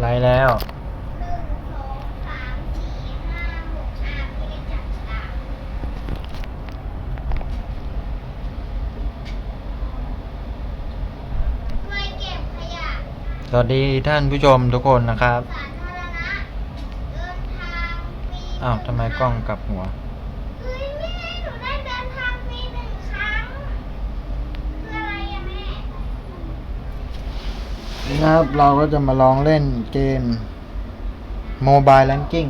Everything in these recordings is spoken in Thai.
ไลฟ์แล้วหนึ่งสองสามสี่ห้าหกอะพี่ได้จับฉลากช่วยเก็บขยะสวัสดีท่านผู้ชมทุกคนนะครับ อ้าวทำไมกล้องกลับหัว เฮ้ยไม่ไงหนูได้เดินทางฟรีหนึ่งครั้งคืออะไรอะแม่ นะครับเราก็จะมาลองเล่นเกมโมบายแลนกิ้ง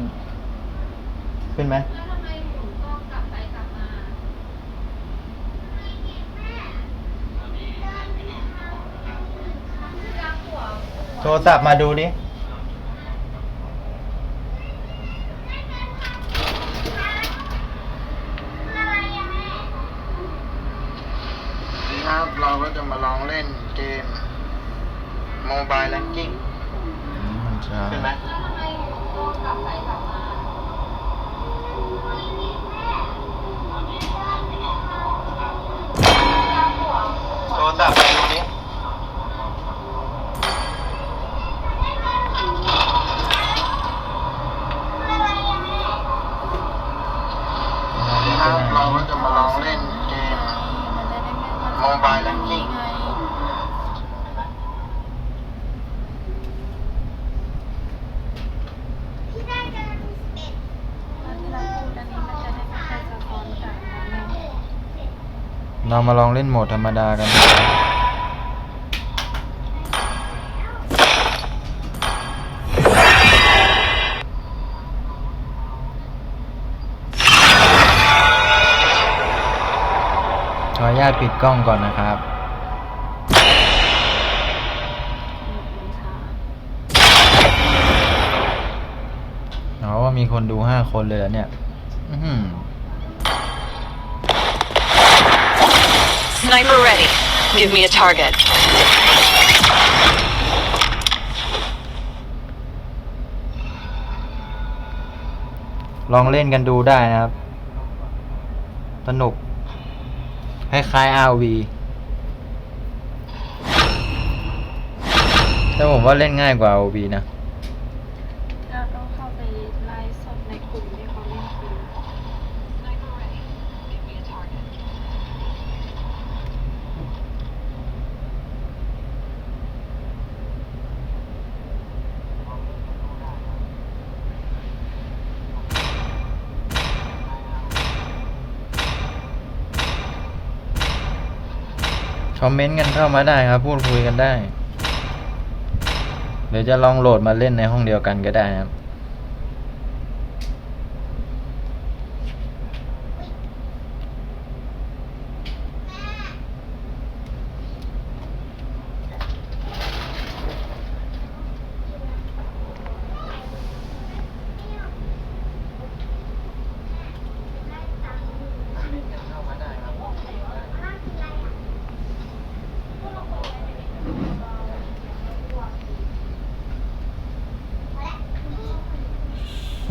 ขึ้นไหมแล้วทำไมหมุนกลับไปกลับมายังหัวโทรศัพท์มาดูดิ คืออะไรอะแม่ นะครับเราก็จะมาลองเล่นเกม โมบายแลนกิ้งมันจะขึ้นไหมแล้วทำไมหมุนกล้องกลับไปกลับมา ยังหัว โทรศัพท์มาดูดิ นะครับเราก็จะมาลองเล่นเกม โมบายแลนกิ้ง พี่ได้เดินเอ็ด ที่เราพูดอันนี้มันจะได้ไม่ค่อยสะท้อนกันนะแม่ เรา มาลองเล่นโหมดธรรมดากันนะครับขออนุญาตปิดกล้องก่อนนะครับ เอาว่ามีคนดูห้าคนเลยเหรอเนี่ย อืหือ Sniper ready. Give me a target. ลองเล่นกันดูได้นะครับ สนุกคล้ายๆ RV แต่ผมว่าเล่นง่ายกว่า RV นะ เราต้องเข้าไปไลฟ์สดในกลุ่มที่เขาเล่นกัน Sniper ready. Give me a target. คอมเมนต์กันเข้ามาได้ครับ พูดคุยกันได้ เดี๋ยวจะลองโหลดมาเล่นในห้องเดียวกันก็ได้ครับ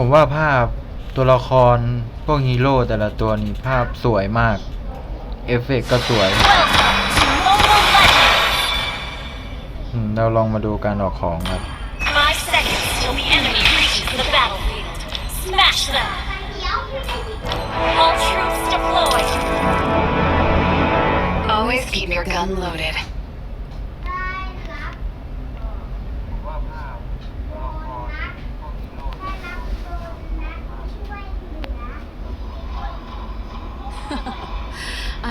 ผมว่าภาพตัวละครพวกฮีโร่แต่ละตัวนี่ภาพสวยมาก เอฟเฟกต์ก็สวยอืมเราลองมาดูการออกของครับ Five seconds till the enemy reaches the battlefield. Smash them. เดี๋ยวพี่ได้ยิน All troops deployed. Always keep your gun loaded. ได้ครับโบนัสได้รับโบนัสช่วยเหลือ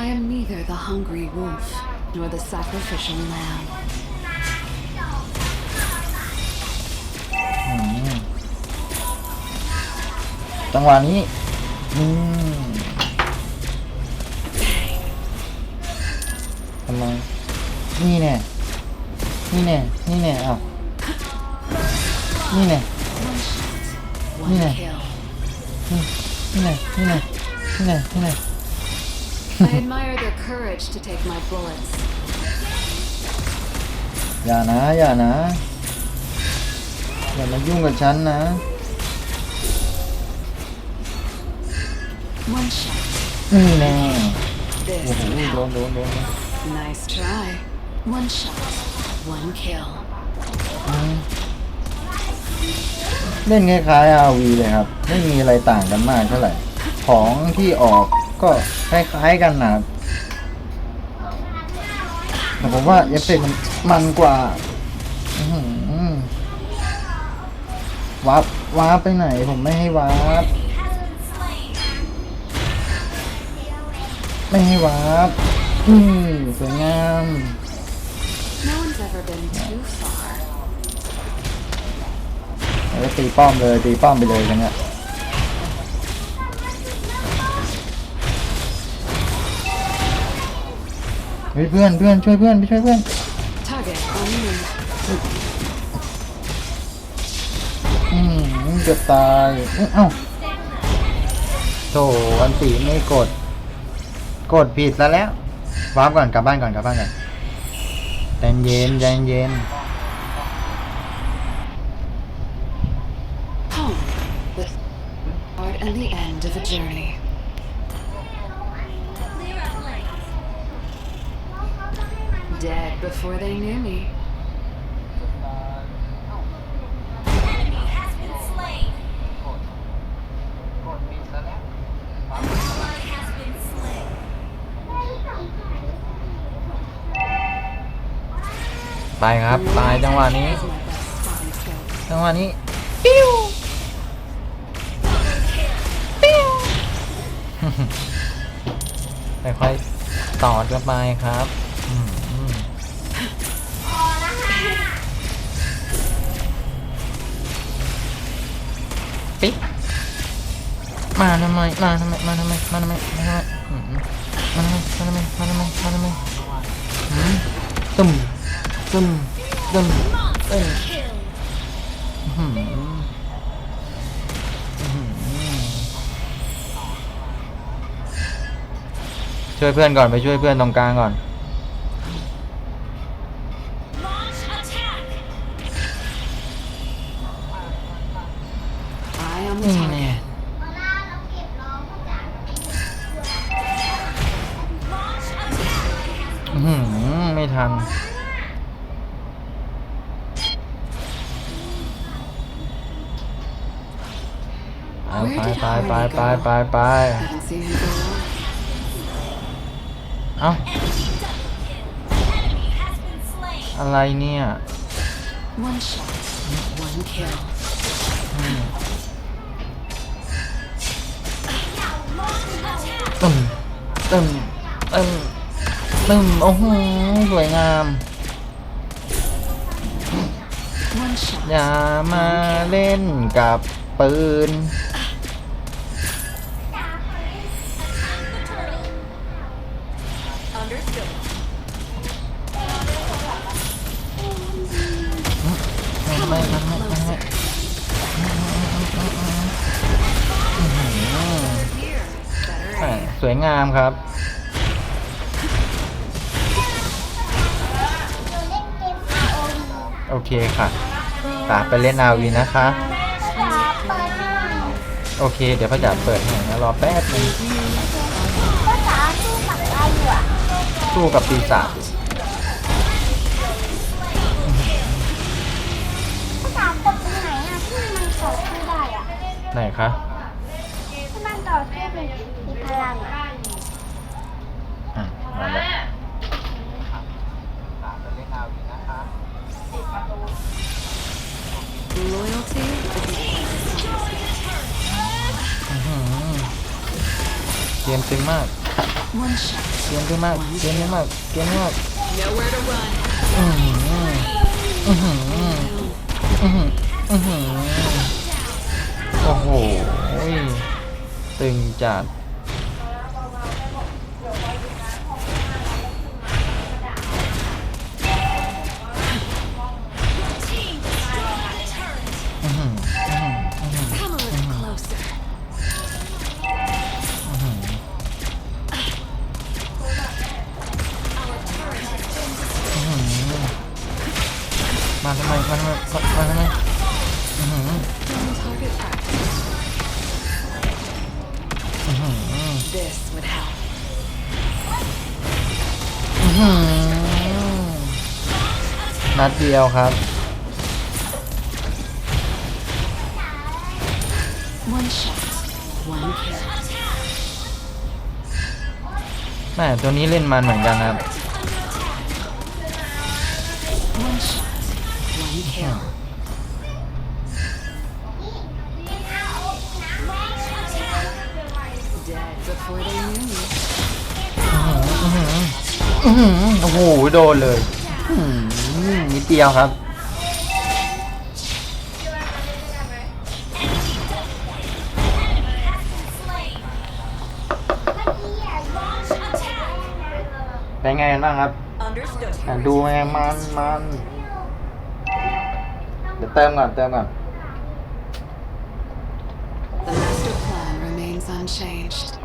I am neither the hungry wolf nor the sacrificial lamb. อืมจังหวะนี้อืมทำไมนี่แน่นี่แน่นี่แน่อ้าวนี่แน่ One Yeah. kill. นี่แน่นี่แน่นี่แน่นี่แน่ I admire their courage to take my bullets. อย่านะ อย่านะ อย่ามายุ่งกับฉันนะ One shot. นี่แน่ This โอ้โห will โดน help. โดนโดน Nice try. One shot. One kill. อืมเล่นคล้ายๆ RV เลยครับ ไม่มีอะไรต่างกันมากเท่าไหร่ ของที่ออก ก็คล้ายๆกันนะครับแต่ผมว่าเอฟเฟกมันมันกว่าอื้อหือวาร์ปวาร์ปไปไหน ผมไม่ให้วาร์ปไม่ให้วาร์ปอืมสวยงามแล้วตีป้อมเลยตีป้อมไปเลยกันเนี่ย ฮ้ยเพื่อนเพื่อนช่วยเพื่อนไปช่วยเพื่อน Target on the move. อืมเกือบตายอื้อเอ้าโถอันตีไม่กด กดผิดซะแล้ววาร์ปก่อนกลับบ้านก่อนกลับบ้านก่อนใจเย็นใจเย็น หวะนี้ Is my best spotting skill. จังหวะนี้ค่อยๆต่อกันไปครับ อืม มาทำไม มาทำไม มาทำไม มาทำไม มาทำไม มาทำไม มาทำไม มาทำไม มาทำไมตึมตึมตึมตึม Kill. อื้อหืออื้อหือช่วยเพื่อนก่อนไปช่วยเพื่อนตรงกลางก่อน ไปไปไปไปเอ้าอะไรเนี่ยตึมตึมตึมตึมโอ้โหสวยงามอย่ามาเล่นกับปืน งามครับหนูเล่นเกม ROV โอเคค่ะตาไปเล่นนาวีนะคะแม่ก็จะเปิดให้โอเค เดี๋ยวพ่อจ๋าเปิดให้นะรอแป๊บนึงก็จะสู้กับอะไรอยู่อะสู้กับปีศาจก็จะกดตรงไหนอะที่มันต่อสู้ได้อะไหนคะที่มันต่อสู้เป็นมีพลังอะอะมาแล้ว Loyalty เกมตึงมาก one shot. เกมตึงมาก เกมตึงมาก เกมตึงมาก Nowhere to run. อื้อหืออื้อหืออื้อหืออื้อหือโอ้โหตึงจัด มาทำไมมาทำไมมาทำไมนัดเดียวครับ One shot, one kill. แม่ตัวนี้เล่นมันเหมือนกันครับ อื้อหือโอ้โหโดนเลยอื้อหือนิดเดียวครับ เป็นไงกันบ้างครับ Understood. อะดูไงมันมันเดี๋ยวเติมก่อนเติมก่อน The master plan remains unchanged.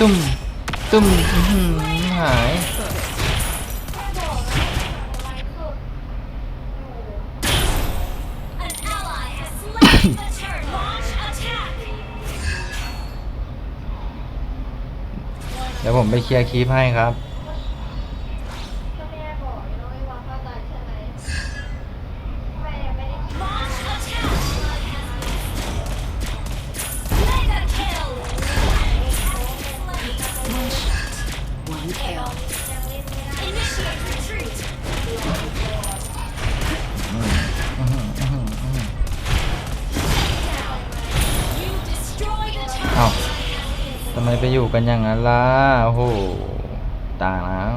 ตุ้มตุ้มหายเดี๋ยวผมไปเคลียร์คลิปให้ครับ อยู่กันอย่างนั้นล่ะโอ้โหต่างแล้ว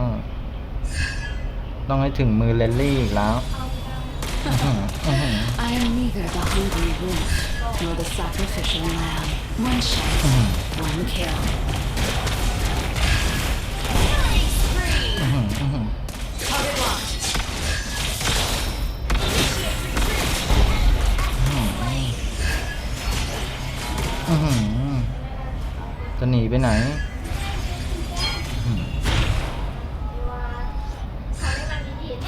ต้องให้ถึงมือเลนลี่อีกแล้วอื้อหืออื้อหือ I am neither the hungry wolf nor the sacrificial lamb. One shot, one kill. Killing spree. อื้อ จะหนีไปไหน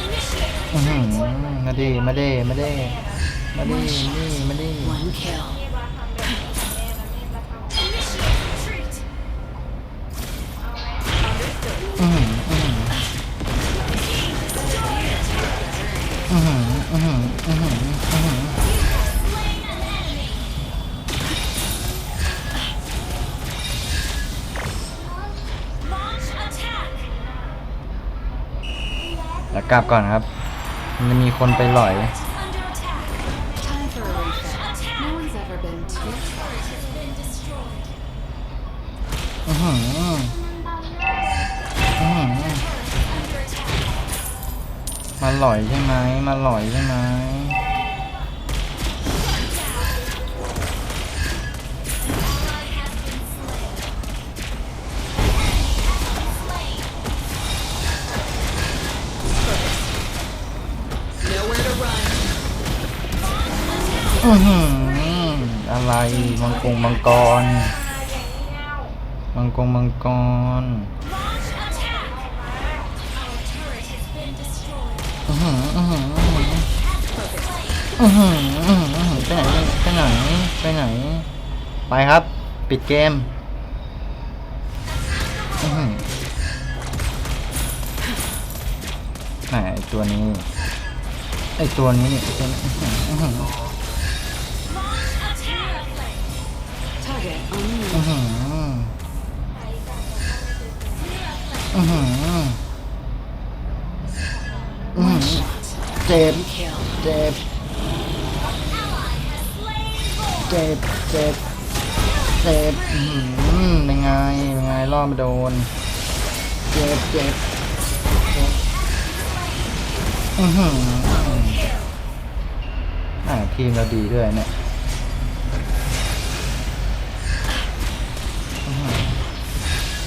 Initiate อื้อหือ retreat. มาดิมาดิมาดิมาดินี่มาดิ One kill. Initiate retreat. อื้อ กลับก่อนครับ มันจะมีคนไปหลอยอือหืออือหือมาหลอยใช่ไหมมาหลอยใช่ไหม อะไรมังกรมังกร มังกรมังกรอือหืออือหืออือหืออือหืออื้อหือไปไหนไปไหนไปไหน ไปครับ ปิดเกมอือหือไหนตัวนี้ไอตัวนี้เนี่ย อื้อหืออื้อหื One อ shot, เจ็บ one kill. เจ็บ เจ็บ เจ็บ เจ็บอือหือเป็นไง เป็นไงล่อมาโดน เจ็บ เจ็บ เจ็บ อือหืออ่าทีมเราดีด้วยเนี่ย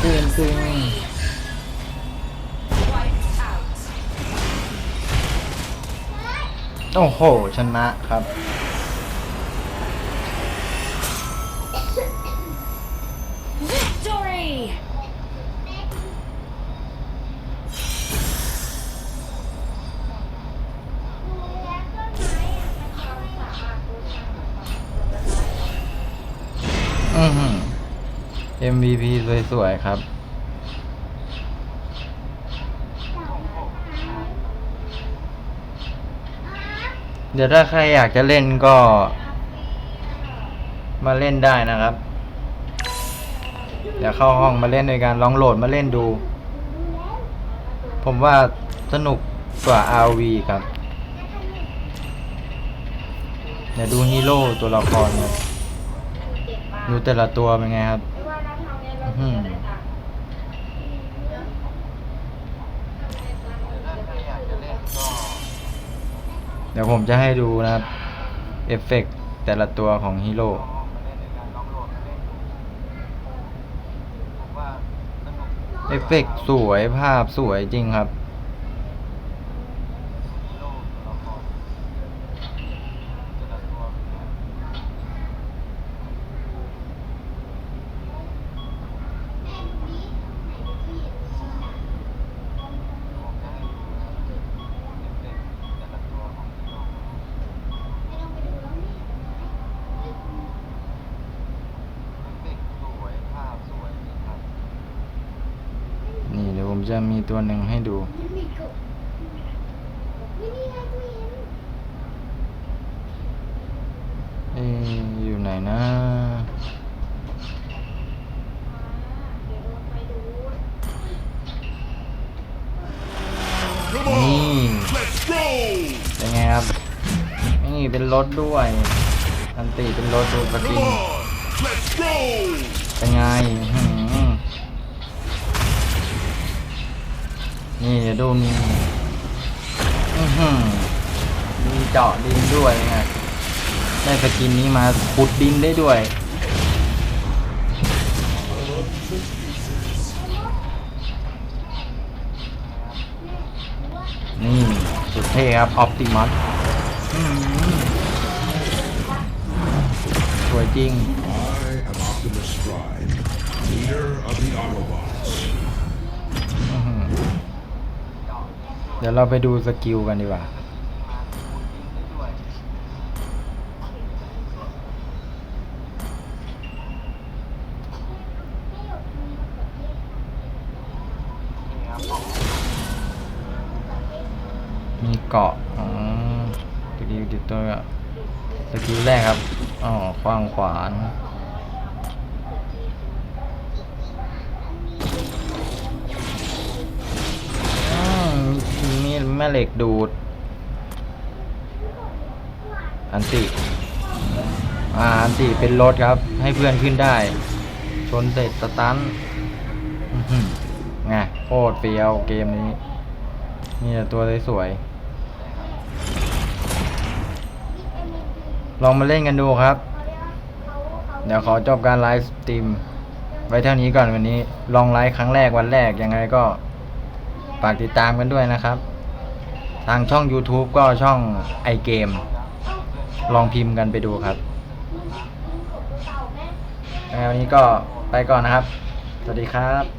เกมตึงโอ้โห ชนะครับ สวยๆครับเดี๋ยวถ้าใครอยากจะเล่นก็ มาเล่นได้นะครับ เดี๋ยวเข้าห้องมาเล่นด้วยกันลองโหลดมาเล่นดู ผมว่าสนุกกว่า RV ครับ เดี๋ยวดูฮีโร่ตัวละครครับดูแต่ละตัวเป็นไงครับ อื้อหือเดี๋ยวผมจะให้ดูนะครับ เอฟเฟกต์แต่ละตัวของฮีโร่เอฟเฟกต์สวยภาพสวยจริงครับ นี่เดี๋ยวผม จะมีตัวหนึ่งให้ดู เอ๊ะอยู่ไหนนะนี่เป็นไงครับ นี่เป็นรถด้วย อันติเป็นรถดูสกินเป็นไง นี่เดี๋ยวดูนี่อื้อหือมีเจาะดินด้วยไงได้สกินนี้มาขุดดินได้ด้วย นี่สุดเท่ครับออ t ติมัสสวยจริง เดี๋ยวเราไปดูสกิลกันดีกว่า มีเกาะอ๋อสกิลติดตัวอะสกิลแรกครับ อ๋อขว้างขวาน แม่เหล็กดูด อันติอ่าอันติเป็นรถครับ ให้เพื่อนขึ้นได้ ชนเสร็จสตันไงโคตรเฟียวเกมนี้ นี่ตัวสวยๆลองมาเล่นกันดูครับ เดี๋ยวขอจบการไลฟ์สตรีมไว้เท่านี้ก่อนวันนี้ ลองไลฟ์ครั้งแรกวันแรกยังไงก็ฝากติดตามกันด้วยนะครับ ทางช่อง YouTube ก็ช่องไอเกมลองพิมพ์กันไปดูครับยังไงวันนี้ก็ไปก่อนนะครับ สวัสดีครับ